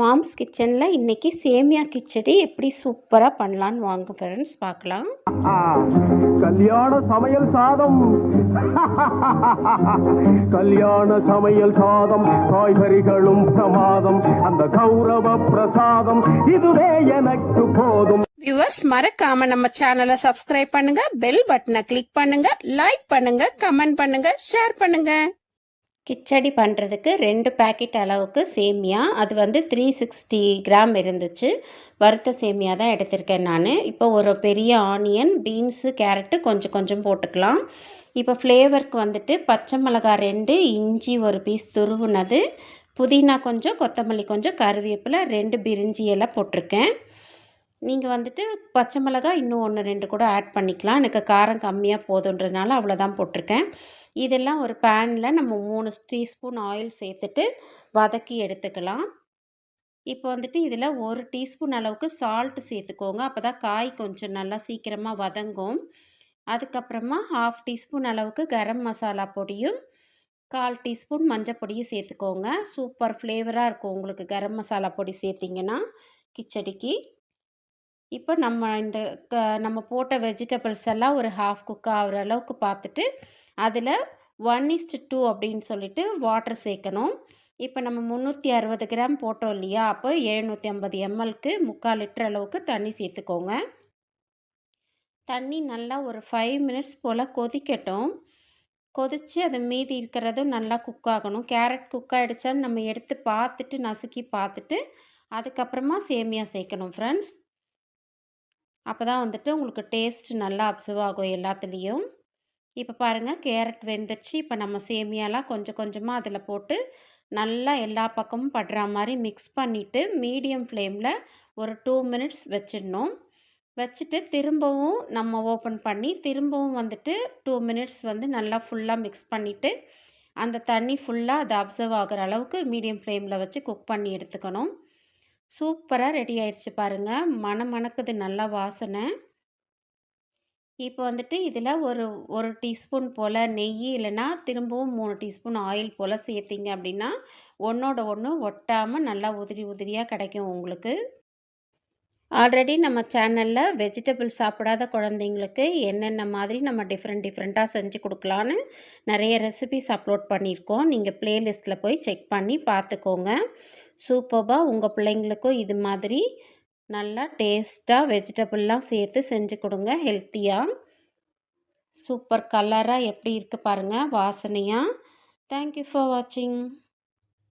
Moms கிச்சனில் இன்றைக்கி சேமியா கிச்சடி எப்படி சூப்பராக பண்ணலான்னு வாங்க ஃப்ரெண்ட்ஸ் பார்க்கலாம். கல்யாண சமையல் சாதம். கல்யாண சமையல் சாதம் காய்கறிகளும் பிரமாதம் அந்த கௌரவ பிரசாதம் இதுவே எனக்கு போதும். வியூவர்ஸ் மறக்காம நம்ம சேனலை சப்ஸ்கிரைப் பண்ணுங்க பெல் பட்டனை கிளிக் பண்ணுங்க லைக் பண்ணுங்க கமெண்ட் பண்ணுங்க ஷேர் பண்ணுங்க. கிச்சடி பண்ணுறதுக்கு ரெண்டு பேக்கெட் அளவுக்கு சேமியா. அது வந்து த்ரீ சிக்ஸ்டி கிராம் இருந்துச்சு. வறுத்த சேமியா தான் எடுத்திருக்கேன் நான். இப்போ ஒரு பெரிய ஆனியன் பீன்ஸு கேரட்டு கொஞ்சம் கொஞ்சம் போட்டுக்கலாம். இப்போ ஃப்ளேவருக்கு வந்துட்டு பச்சை மிளகாய் ரெண்டு இஞ்சி ஒரு பீஸ் துருவுனது. புதினா கொஞ்சம் கொத்தமல்லி கொஞ்சம் கருவேப்பிலை ரெண்டு பிரிஞ்சி எல்லாம் போட்டிருக்கேன். நீங்கள் வந்துட்டு பச்சை மிளகாய் இன்னும் ஒன்று ரெண்டு கூட ஆட் பண்ணிக்கலாம். எனக்கு காரம் கம்மியாக போதுன்றதுனால அவ்வளோதான் போட்டிருக்கேன். இதெல்லாம் ஒரு பேனில் நம்ம மூணு டீஸ்பூன் ஆயில் சேர்த்துட்டு வதக்கி எடுத்துக்கலாம். இப்போ வந்துட்டு இதில் ஒரு டீஸ்பூன் அளவுக்கு சால்ட்டு சேர்த்துக்கோங்க. அப்போ தான் காய் கொஞ்சம் நல்லா சீக்கிரமாக வதங்கும். அதுக்கப்புறமா ஹாஃப் டீஸ்பூன் அளவுக்கு கரம் மசாலா பொடியும் கால் டீஸ்பூன் மஞ்சள் பொடியும் சேர்த்துக்கோங்க. சூப்பர் ஃப்ளேவராக இருக்கும். உங்களுக்கு கரம் மசாலா பொடி சேர்த்திங்கன்னா கிச்சடிக்கு. இப்போ நம்ம இந்த க நம்ம போட்ட வெஜிடபிள்ஸ் எல்லாம் ஒரு ஹாஃப் குக் ஆகிற அளவுக்கு பார்த்துட்டு அதில் ஒன் இஸ்ட் டூ அப்படின்னு சொல்லிட்டு வாட்டர் சேர்க்கணும். இப்போ நம்ம முந்நூற்றி அறுபது கிராம் போட்டோம் இல்லையா? அப்போ எழுநூற்றி ஐம்பது எம்எல்க்கு முக்கால் லிட்டர் அளவுக்கு தண்ணி சேர்த்துக்கோங்க. தண்ணி நல்லா ஒரு ஃபைவ் மினிட்ஸ் போல் கொதிக்கட்டும். கொதித்து அது மீதி இருக்கிறதும் நல்லா குக் ஆகணும். கேரட் குக் ஆகிடுச்சான்னு நம்ம எடுத்து பார்த்துட்டு நசுக்கி பார்த்துட்டு அதுக்கப்புறமா சேமியா சேர்க்கணும் ஃப்ரெண்ட்ஸ் அப்போ தான் வந்துட்டு உங்களுக்கு டேஸ்ட் நல்லா அப்சர்வ் ஆகும் எல்லாத்துலேயும். இப்போ பாருங்கள் கேரட் வெந்துடுச்சு. இப்போ நம்ம சேமியாலாம் கொஞ்சம் கொஞ்சமாக அதில் போட்டு நல்லா எல்லா பக்கமும் படுற மாதிரி மிக்ஸ் பண்ணிவிட்டு மீடியம் ஃப்ளேமில் ஒரு டூ மினிட்ஸ் வச்சிடணும். வச்சுட்டு திரும்பவும் நம்ம ஓப்பன் பண்ணி திரும்பவும் வந்துட்டு டூ மினிட்ஸ் வந்து நல்லா ஃபுல்லாக மிக்ஸ் பண்ணிவிட்டு அந்த தண்ணி ஃபுல்லாக அதை அப்சர்வ் ஆகிற அளவுக்கு மீடியம் ஃப்ளேமில் வச்சு குக் பண்ணி எடுத்துக்கணும். சூப்பராக ரெடி ஆயிடுச்சு பாருங்கள் மனம் மணக்குது நல்லா வாசனை. இப்போ வந்துட்டு இதில் ஒரு ஒரு டீஸ்பூன் போல் நெய் இல்லைன்னா திரும்பவும் மூணு டீஸ்பூன் ஆயில் போல் சேர்த்திங்க அப்படின்னா ஒன்றோட ஒன்று ஒட்டாமல் நல்லா உதிரி உதிரியாக கிடைக்கும் உங்களுக்கு. ஆல்ரெடி நம்ம சேனலில் வெஜிடபிள் சாப்பிடாத குழந்தைங்களுக்கு என்னென்ன மாதிரி நம்ம டிஃப்ரெண்ட் டிஃப்ரெண்ட்டாக செஞ்சு கொடுக்கலான்னு நிறைய ரெசிபிஸ் அப்லோட் பண்ணியிருக்கோம். நீங்கள் ப்ளேலிஸ்ட்டில் போய் செக் பண்ணி பார்த்துக்கோங்க. சூப்பராக உங்கள் பிள்ளைங்களுக்கும் இது மாதிரி நல்லா டேஸ்ட்டாக வெஜிடபிள்லாம் சேர்த்து செஞ்சு கொடுங்க ஹெல்த்தியாக சூப்பர் கலராக எப்படி இருக்குது பாருங்கள் வாசனையாக தேங்க்யூ ஃபார் வாட்சிங்.